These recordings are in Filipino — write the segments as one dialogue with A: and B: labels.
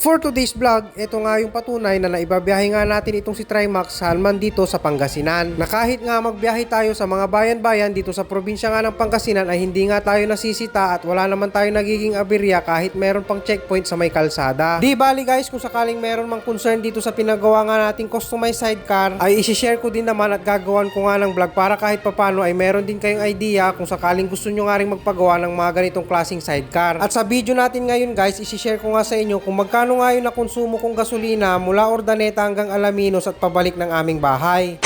A: For today's vlog, ito nga yung patunay na naibabiyahe nga natin itong si Trimax Salman dito sa Pangasinan. Na kahit nga magbiyahe tayo sa mga bayan-bayan dito sa probinsya nga ng Pangasinan ay hindi nga tayo nasisita at wala naman tayo nagiging aberya kahit meron pang checkpoint sa may kalsada. Di bali guys, kung sakaling meron mang concern dito sa pinagawa nga nating customized sidecar, ay isi-share ko din naman at gagawan ko nga ng vlog para kahit papano ay meron din kayong idea kung sakaling gusto nyo nga rin magpagawa ng mga ganitong klaseng sidecar. At sa video natin ngayon guys, isi-share ko nga sa inyo kung magkano nga yung nakonsumo kong gasolina mula Ordaneta hanggang Alaminos at pabalik ng aming bahay.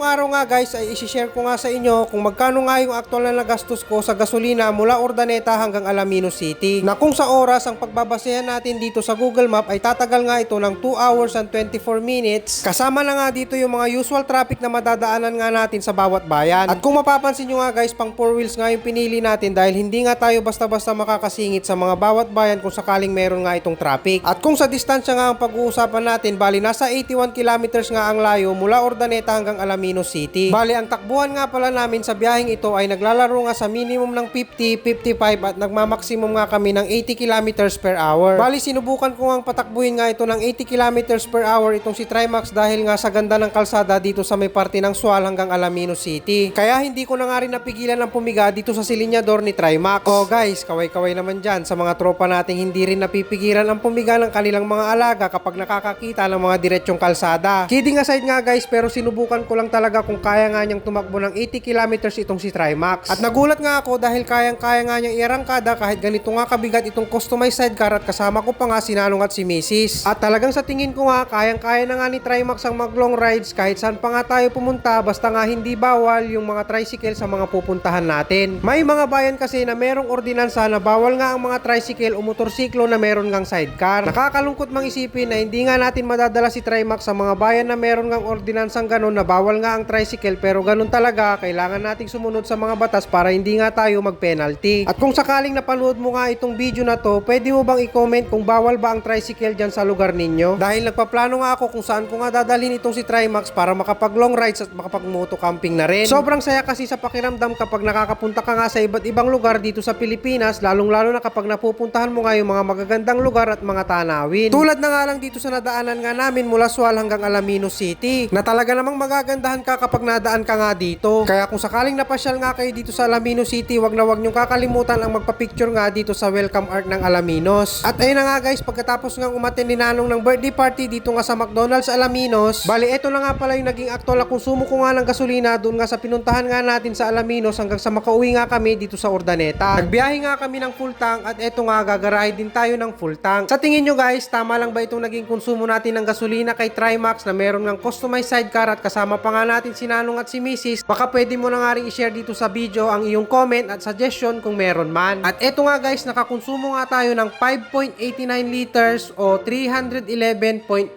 A: Ngayong araw nga guys ay isi-share ko nga sa inyo kung magkano nga yung aktual na nagastos ko sa gasolina mula Ordaneta hanggang Alaminos City. Na kung sa oras ang pagbabasehan natin dito sa Google Map ay tatagal nga ito ng 2 hours and 24 minutes. Kasama na nga dito yung mga usual traffic na madadaanan nga natin sa bawat bayan. At kung mapapansin nyo nga guys, pang 4 wheels nga yung pinili natin dahil hindi nga tayo basta-basta makakasingit sa mga bawat bayan kung sakaling meron nga itong traffic. At kung sa distansya nga ang pag-uusapan natin, bali nasa 81 kilometers nga ang layo mula Ordaneta hanggang Alaminos City. Bali, ang takbuhan nga pala namin sa biyaheng ito ay naglalaro nga sa minimum ng 50, 55 at nagmamaksimum nga kami ng 80 kilometers per hour. Bali, sinubukan ko nga patakbuhin nga ito ng 80 kilometers per hour itong si Trimax dahil nga sa ganda ng kalsada dito sa may parte ng Sual hanggang Alaminos City. Kaya hindi ko na nga rin napigilan ng pumiga dito sa silinyador ni Trimax. Oh guys, kaway-kaway naman dyan sa mga tropa nating hindi rin napipigilan ang pumiga ng kanilang mga alaga kapag nakakakita ng mga diretsyong kalsada. Kidding aside nga guys, pero sinubukan ko lang talaga kung kaya nga niyang tumakbo ng 80 kilometers itong si Trimax. At nagulat nga ako dahil kayang-kaya nga niyang iarangkada kahit ganito nga kabigat itong customized sidecar at kasama ko pa nga si Nanong at si Mrs. At talagang sa tingin ko nga, kayang-kaya na nga ni Trimax ang mag long rides kahit saan pa nga tayo pumunta basta nga hindi bawal yung mga tricycle sa mga pupuntahan natin. May mga bayan kasi na merong ordinansa na bawal nga ang mga tricycle o motorsiklo na meron ngang sidecar. Nakakalungkot mang isipin na hindi nga natin madadala si Trimax sa mga bayan na meron ngang ordinansang ganun na bawal nga ang tricycle pero ganun talaga kailangan nating sumunod sa mga batas para hindi nga tayo mag-penalty. At kung sakaling napanood mo nga itong video na to, pwede mo bang i-comment kung bawal ba ang tricycle dyan sa lugar ninyo? Dahil nagpaplano nga ako kung saan ko nga dadalhin itong si Trimax para makapag long rides at makapag moto camping na rin. Sobrang saya kasi sa pakiramdam kapag nakakapunta ka nga sa iba't ibang lugar dito sa Pilipinas, lalong lalo na kapag napupuntahan mo nga yung mga magagandang lugar at mga tanawin. Tulad na nga lang dito sa nadaanan nga namin mula Sual hanggang Alaminos City, na talaga namang magagandahan ka kapag nadaan ka nga dito. Kaya kung sakaling napasyal nga kayo dito sa Alaminos City, wag na wag niyong kakalimutan ang magpa-picture nga dito sa welcome art ng Alaminos. At ayun na nga guys, pagkatapos nga umaten ni Nanong ng birthday party dito nga sa McDonald's Alaminos, bali eto na nga pala yung naging aktual na konsumo ko nga ng gasolina doon nga sa pinuntahan nga natin sa Alaminos hanggang sa makauwi nga kami dito sa Ordaneta. Nagbiyahe nga kami ng full tank at eto nga gagarahe din tayo ng full tank. Sa tingin nyo guys, tama lang ba itong naging konsumo natin ng gasolina kay Trimax na meron ng customized sidecar at kasama pa nga natin si Nanong at si Mrs. Baka pwede mo na nga rin i-share dito sa video ang iyong comment at suggestion kung meron man. At eto nga guys, nakakonsumo nga tayo ng 5.89 liters o 311.28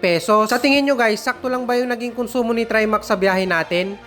A: pesos. Sa tingin nyo guys, sakto lang ba yung naging konsumo ni Trimax sa biyahe natin?